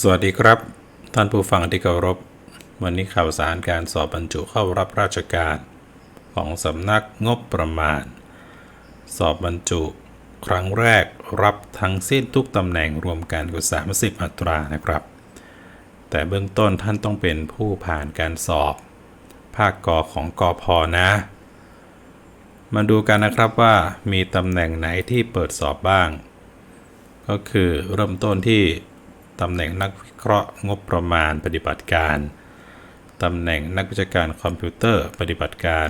สวัสดีครับ ท่านผู้ฟังที่เคารพ วันนี้ข่าวสารการสอบบรรจุเข้ารับราชการของสำนักงบประมาณ สอบบรรจุ ครั้งแรกรับทั้งสิ้นทุกตำแหน่งรวมกันกว่า30 อัตรานะครับ แต่เบื้องต้นท่านต้องเป็นผู้ผ่านการสอบ ภาคกอของกอพอนะ มาดูกันนะครับว่ามีตำแหน่งไหนที่เปิดสอบบ้าง ก็คือเริ่มต้นที่ ตำแหน่งนักวิเคราะห์งบประมาณปฏิบัติการ ตำแหน่งนักวิชาการคอมพิวเตอร์ปฏิบัติการ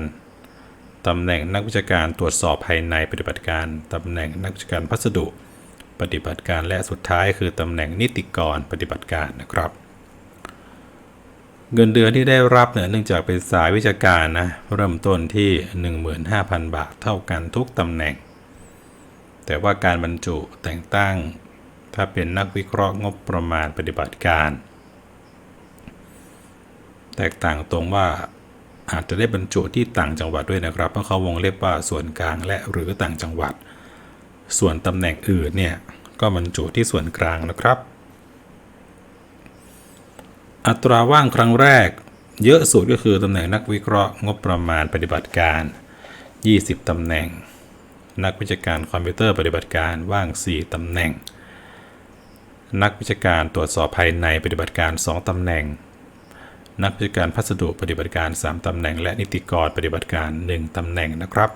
ตำแหน่งนักวิชาการตรวจสอบภายในปฏิบัติการ ตำแหน่งนักวิชาการพัสดุ ปฏิบัติการและสุดท้ายคือตำแหน่งนิติกรปฏิบัติการนะครับ เงินเดือนที่ได้รับเนี่ยเนื่องจากเป็นสายวิชาการนะเริ่มต้นที่ 15,000 บาทเท่ากันทุกตำแหน่งแต่ว่าการบรรจุแต่งตั้ง ถ้าเป็นนักวิเคราะห์งบประมาณปฏิบัติการ แตกต่างตรงว่าอาจจะได้บรรจุที่ต่างจังหวัดด้วยนะครับ เพราะเขาวงเล็บว่าส่วนกลางและหรือต่างจังหวัด ส่วนตำแหน่งอื่นเนี่ยก็บรรจุที่ส่วนกลางนะครับ อัตราว่างครั้งแรก เยอะสุดก็คือตำแหน่งนักวิเคราะห์งบประมาณปฏิบัติการ 20ตำแหน่ง นักวิชาการคอมพิวเตอร์ปฏิบัติการว่าง 4ตำแหน่ง นักวิชาการตรวจสอบภายในปฏิบัติการ 2 ตำแหน่ง นักวิชาการพัสดุปฏิบัติการ 3 ตำแหน่ง และนิติกรปฏิบัติการ 1 ตำแหน่งนะครับ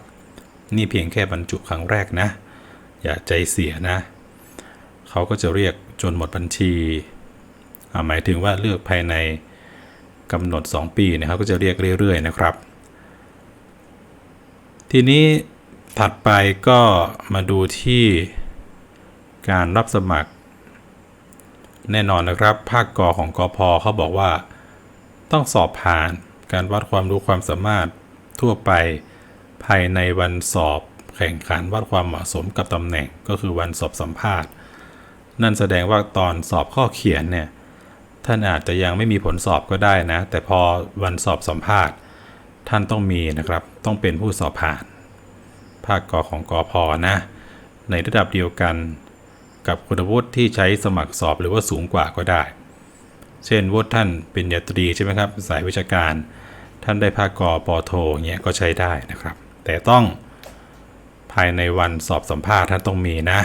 นี่เพียงแค่บรรจุครั้งแรกนะ อย่าใจเสียนะ เขาก็จะเรียกจนหมดบัญชีหมายถึงว่าเลือกภายในกำหนด 2 ปีนี่ยเขาก็จะเรียกเรื่อย ๆ นะครับ ทีนี้ถัดไปก็มาดูที่การรับสมัคร แน่นอนนะครับ ภาคกอของกอพอเขาบอกว่า ต้องสอบผ่านการวัดความรู้ความสามารถทั่วไปภายในวันสอบแข่งขันวัดความเหมาะสมกับตำแหน่งก็คือวันสอบสัมภาษณ์ นั่นแสดงว่าตอนสอบข้อเขียนเนี่ยท่านอาจจะยังไม่มีผลสอบก็ได้นะ แต่พอวันสอบสัมภาษณ์ ท่านต้องมีนะครับ ต้องเป็นผู้สอบผ่าน ภาคกอของกอพอนะ ในระดับเดียวกัน กับคุณวุฒิที่ใช้สมัครสอบหรือว่าสูงกว่าก็ได้ เช่นวุฒิท่านเป็นญาตรีใช่ไหมครับสายวิชาการ ท่านได้ภาคกอปอโทเงี้ยก็ใช้ได้นะครับ แต่ต้องภายในวันสอบสัมภาษณ์ท่านต้องมีนะ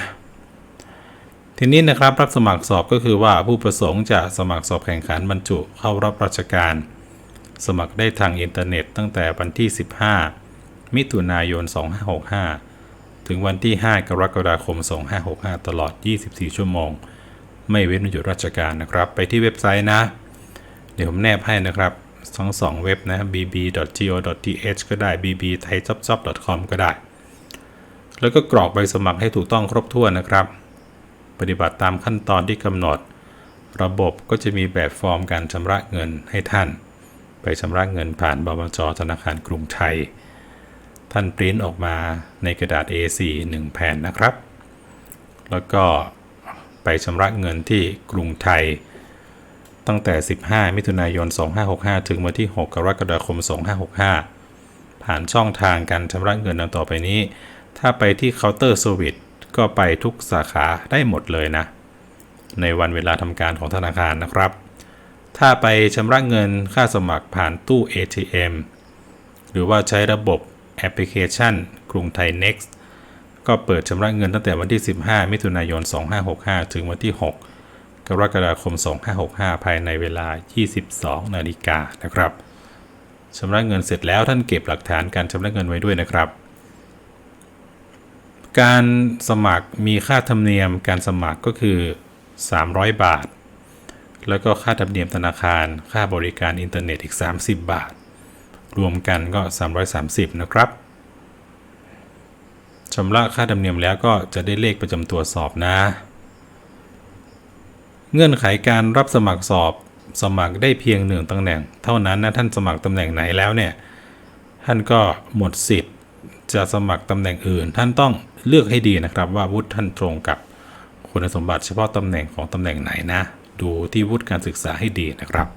ทีนี้นะครับรับสมัครสอบก็คือว่าผู้ประสงค์จะสมัครสอบแข่งขันบรรจุเข้ารับราชการ สมัครได้ทางอินเทอร์เน็ตตั้งแต่วันที่ 15 มิถุนายน 2565 ถึงวันที่ 5 กรกฎาคม 2565 ตลอด 24 ชั่วโมง ไม่เว้นวันหยุดราชการนะครับ ไปที่เว็บไซต์นะ เดี๋ยวผมแนบให้นะครับทั้งสองเว็บนะ bb.go.th ก็ได้ bb.thaijobjob.com ก็ได้ แล้วก็กรอกใบสมัครให้ถูกต้องครบถ้วนนะครับ ปฏิบัติตามขั้นตอนที่กำหนด ระบบก็จะมีแบบฟอร์มการชำระเงินให้ท่าน ไปชำระเงินผ่านบมจธนาคารกรุงไทย ท่านปริ้นออกมาในกระดาษ A4 1 แผ่นนะครับ แล้วก็ไปชำระเงินที่กรุงไทย ตั้งแต่ 15 มิถุนายน 2565 ถึงวันที่ 6 กรกฎาคม 2565 ผ่านช่องทางการชำระเงินดังต่อไปนี้ ถ้าไปที่เคาน์เตอร์เซอร์วิสก็ไปทุกสาขาได้หมดเลยนะ ในวันเวลาทำการของธนาคารนะครับ ถ้าไปชำระเงินค่าสมัครผ่านตู้ ATM หรือว่าใช้ระบบ แอปพลิเคชัน กรุงไทย Next ก็เปิดชำระเงินตั้งแต่วันที่ 15 มิถุนายน 2565 ถึงวันที่ 6 กรกฎาคม 2565 ภายในเวลา 22 นาฬิกานะครับชำระเงินเสร็จแล้วท่านเก็บหลักฐานการชำระเงินไว้ด้วยนะครับ การสมัครมีค่าธรรมเนียมการสมัครก็คือ 300 บาท แล้วก็ค่าธรรมเนียมธนาคาร ค่าบริการอินเทอร์เน็ตอีก 30 บาท รวมกันก็ 330 นะครับชำระค่าธรรมเนียมแล้วก็จะได้เลขประจำตัวสอบนะ เงื่อนไขการรับสมัครสอบสมัครได้เพียงหนึ่งตำแหน่ง เท่านั้นนะท่านสมัครตำแหน่งไหนแล้วเนี่ยท่านก็หมดสิทธิ์จะสมัครตำแหน่งอื่น ท่านต้องเลือกให้ดีนะครับ ว่าวุฒิท่านตรงกับคุณสมบัติเฉพาะตำแหน่งของตำแหน่งไหนนะ ดูที่วุฒิการศึกษาให้ดีนะครับ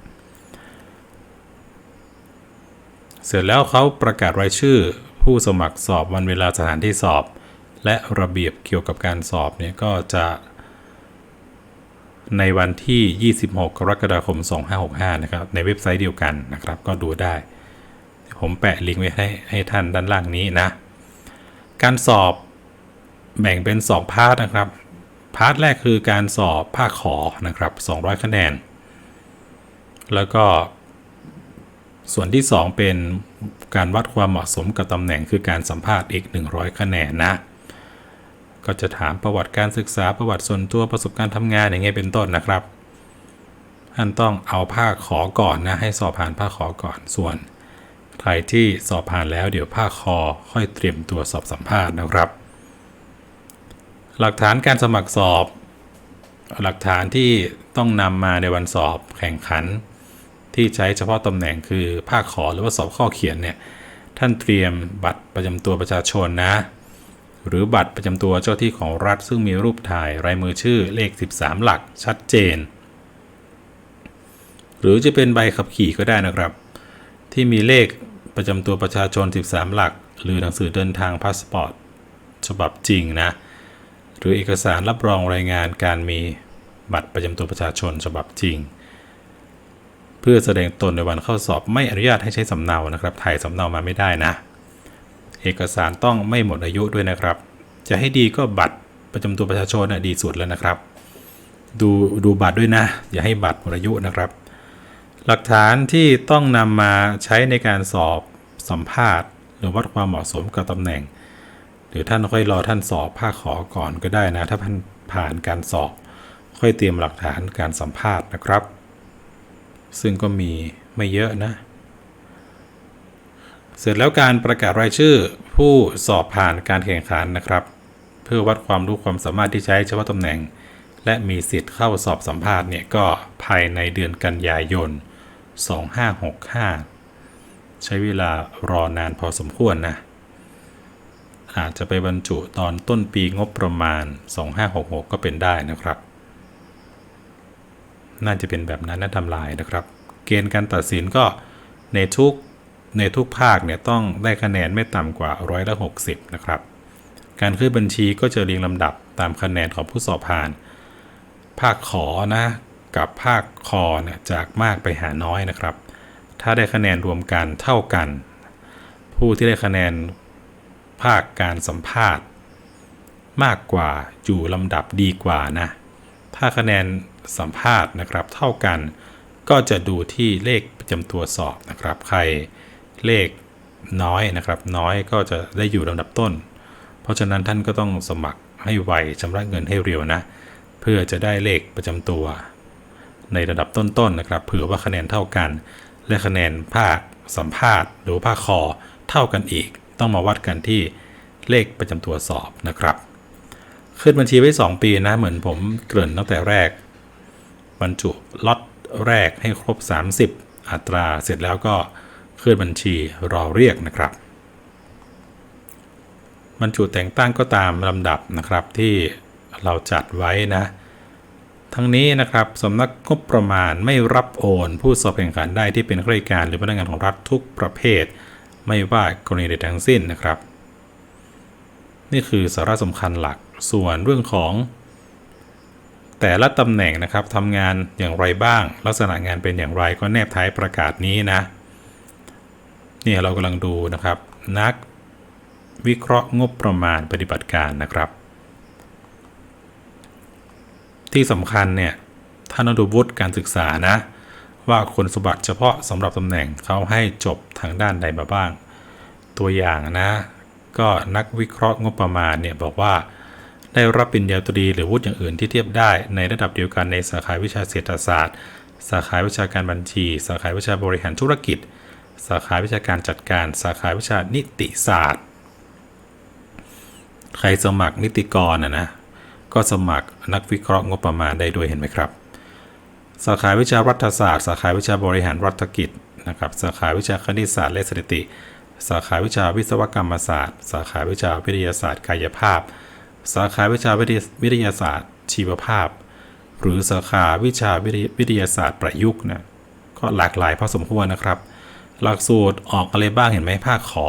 เสร็จแล้วเขาประกาศรายชื่อ ผู้สมัครสอบวันเวลาสถานที่สอบ และระเบียบเกี่ยวกับการสอบเนี่ยก็จะ ในวันที่ 26 กรกฎาคม 2565 นะครับ ในเว็บไซต์เดียวกันนะครับ ก็ดูได้ ผมแปะลิงก์ไว้ให้ให้ท่านด้านล่างนี้นะ การสอบแบ่งเป็น 2 พาร์ทนะครับ พาร์ทแรกคือการสอบภาคขอนะครับ 200 คะแนน แล้วก็ ส่วนที่ 2 เป็นการวัดความเหมาะสมกับตำแหน่งคือการสัมภาษณ์อีก 100 คะแนนนะ ก็จะถามประวัติการศึกษาประวัติส่วนตัวประสบการณ์ทำงานอย่างเงี้ยเป็นต้นนะครับท่านต้องเอาภาคขอก่อนนะให้สอบผ่านภาคขอก่อน ส่วนใครที่สอบผ่านแล้วเดี๋ยวภาคคอค่อยเตรียมตัวสอบสัมภาษณ์นะครับ หลักฐานการสมัครสอบ หลักฐานที่ต้องนำมาในวันสอบแข่งขัน ที่ใช้เฉพาะตำแหน่งคือภาคขอหรือว่าสอบข้อเขียนเนี่ยท่านเตรียมบัตรประจำตัวประชาชนนะ หรือบัตรประจำตัวเจ้าที่ของรัฐ ซึ่งมีรูปถ่ายลายมือชื่อเลข 13 หลักชัดเจน หรือจะเป็นใบขับขี่ก็ได้นะครับ ที่มีเลขประจำตัวประชาชน 13 หลัก หรือหนังสือเดินทางพาสปอร์ตฉบับจริงนะ หรือเอกสารรับรองรายงานการมีบัตรประจำตัวประชาชนฉบับจริง พื่อแสดงตนในวันเข้าสอบไม่อนุญาตให้ใช้สำเนานะครับ ถ่ายสำเนามาไม่ได้นะ เอกสารต้องไม่หมดอายุด้วยนะครับ จะให้ดีก็บัตรประจำตัวประชาชนนะดีสุดแล้วนะครับ ดูดูบัตรด้วยนะ อย่าให้บัตรหมดอายุนะครับ หลักฐานที่ต้องนำมาใช้ในการสอบสัมภาษณ์ หรือวัดความเหมาะสมกับตำแหน่ง หรือท่านค่อยรอท่านสอบภาคขอก่อนก็ได้นะ ถ้าท่านผ่านการสอบ ค่อยเตรียมหลักฐานการสัมภาษณ์นะครับ ซึ่งก็มีไม่เยอะนะ เสร็จแล้วการประกาศรายชื่อผู้สอบผ่านการแข่งขันนะครับ เพื่อวัดความรู้ความสามารถที่ใช้เฉพาะตำแหน่ง และมีสิทธิ์เข้าสอบสัมภาษณ์เนี่ยก็ภายในเดือนกันยายน 2565 ใช้เวลารอนานพอสมควรนะอาจจะไปบรรจุตอนต้นปีงบประมาณ 2566 ก็เป็นได้นะครับ น่าจะเป็นแบบนั้นนะทำลายนะครับ เกณฑ์การตัดสินก็ในทุกในทุกภาคเนี่ยต้องได้คะแนนไม่ต่ำกว่าร้อยละ60 นะครับ การขึ้นบัญชีก็จะเรียงลำดับตามคะแนนของผู้สอบผ่าน ภาคขอนะกับภาคคอเนี่ยจากมากไปหาน้อยนะครับ ถ้าได้คะแนนรวมกันเท่ากัน ผู้ที่ได้คะแนนภาคการสัมภาษณ์ มากกว่าอยู่ลำดับดีกว่านะ ถ้าคะแนนสัมภาษณ์นะครับ เท่ากัน ก็จะดูที่เลขประจำตัวสอบนะครับ ใครเลขน้อยนะครับ น้อยก็จะได้อยู่ลำดับต้น เพราะฉะนั้นท่านก็ต้องสมัครให้ไวชำระเงินให้เร็วนะ เพื่อจะได้เลขประจำตัว ในระดับต้นๆนนะครับ เผื่อว่าคะแนนเท่ากัน และคะแนนภาคสัมภาษณ์ หรือภาคคอเท่ากันอีก ต้องมาวัดกันที่เลขประจำตัวสอบนะครับ ขึ้นบัญชีไว้ 2 ปีนะ เหมือนผมเกริ่นตั้งแต่แรก บรรจุล็อตแรกให้ครบ 30 อัตราเสร็จแล้วก็ขึ้นบัญชีรอเรียกนะครับ บรรจุแต่งตั้งก็ตามลำดับนะครับที่เราจัดไว้นะ ทั้งนี้นะครับสำนักงบประมาณไม่รับโอน ผู้สอบแข่งขันได้ที่เป็นข้าราชการหรือพนักงานของรัฐทุกประเภท ไม่ว่ากรณีใดทั้งสิ้นนะครับ นี่คือสาระสำคัญหลัก ส่วนเรื่องของ แต่ละตำแหน่งนะครับทำงานอย่างไรบ้าง ลักษณะงานเป็นอย่างไรก็แนบท้ายประกาศนี้นะเนี่ยเรากำลังดูนะครับ นักวิเคราะห์งบประมาณปฏิบัติการนะครับ ที่สำคัญเนี่ยท่าน้องดูวุฒิการศึกษานะ ว่าคุณสมบัติเฉพาะสำหรับตำแหน่งเขาให้จบทางด้านใดมาบ้าง ตัวอย่างนะ ก็นักวิเคราะห์งบประมาณเนี่ยบอกว่า ได้รับปริญญาตรีหรือวุฒิอย่างอื่นที่เทียบได้ในระดับเดียวกันในสาขาวิชาเศรษฐศาสตร์ สาขาวิชาการบัญชี สาขาวิชาบริหารธุรกิจ สาขาวิชาการจัดการ สาขาวิชานิติศาสตร์ ใครสมัครนิติกรนะนะก็สมัครนักวิเคราะห์งบประมาณได้ด้วยเห็นไหมครับ สาขาวิชารัฐศาสตร์ สาขาวิชาบริหารรัฐกิจนะครับ สาขาวิชาคณิตศาสตร์และสถิติ สาขาวิชาวิศวกรรมศาสตร์ สาขาวิชาวิทยาศาสตร์กายภาพ สาขาวิชาวิทยาศาสตร์ ชีวภาพ หรือสาขาวิชาวิทยาศาสตร์ประยุกต์นะก็หลากหลายพอสมควรนะครับ หลักสูตรออกอะไรบ้างเห็นไหมภาคขอ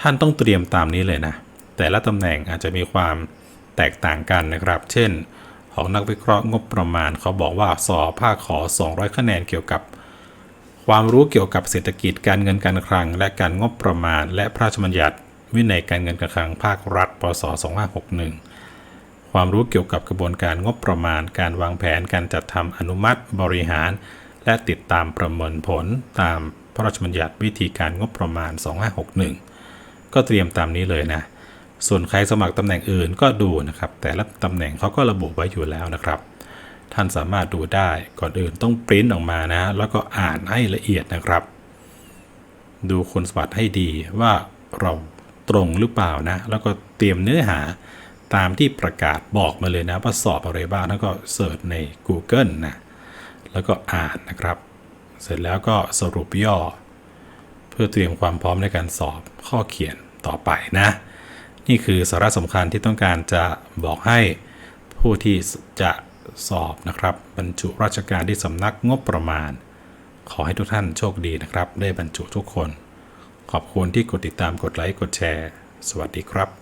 ท่านต้องเตรียมตามนี้เลยนะ แต่ละตำแหน่งอาจจะมีความแตกต่างกันนะครับ เช่น ของนักวิเคราะห์งบประมาณเขาบอกว่าสอบภาคขอ 200 คะแนนเกี่ยวกับความรู้เกี่ยวกับเศรษฐกิจการเงินการคลัง และการงบประมาณ และพระราชบัญญัติ วินัยการเงินการคลังภาครัฐ พศ 2561 ความรู้เกี่ยวกับกระบวนการงบประมาณ การวางแผน การจัดทำอนุมัติ บริหาร และติดตามประเมินผล ตามพระราชบัญญัติวิธีการงบประมาณ 2561 ก็เตรียมตามนี้เลยนะ ส่วนใครสมัครตำแหน่งอื่นก็ดูนะครับ แต่ละตำแหน่งเขาก็ระบุไว้อยู่แล้วนะครับ ท่านสามารถดูได้ ก่อนอื่นต้องปริ้นออกมานะ แล้วก็อ่านให้ละเอียดนะครับ ดูคุณสมบัติให้ดีว่าเรา ตรงหรือเปล่านะ แล้วก็เตรียมเนื้อหาตามที่ประกาศบอกมาเลยนะว่าสอบอะไรบ้างแล้วก็เสิร์ชใน Google นะแล้วก็อ่านนะครับ เสร็จแล้วก็สรุปย่อ เพื่อเตรียมความพร้อมในการสอบข้อเขียนต่อไปนะ นี่คือสาระสำคัญที่ต้องการจะบอกให้ผู้ที่จะสอบนะครับ บรรจุราชการที่สำนักงบประมาณ ขอให้ทุกท่านโชคดีนะครับ ได้บรรจุทุกคน ขอบคุณที่กดติดตามกดไลค์กดแชร์ สวัสดีครับ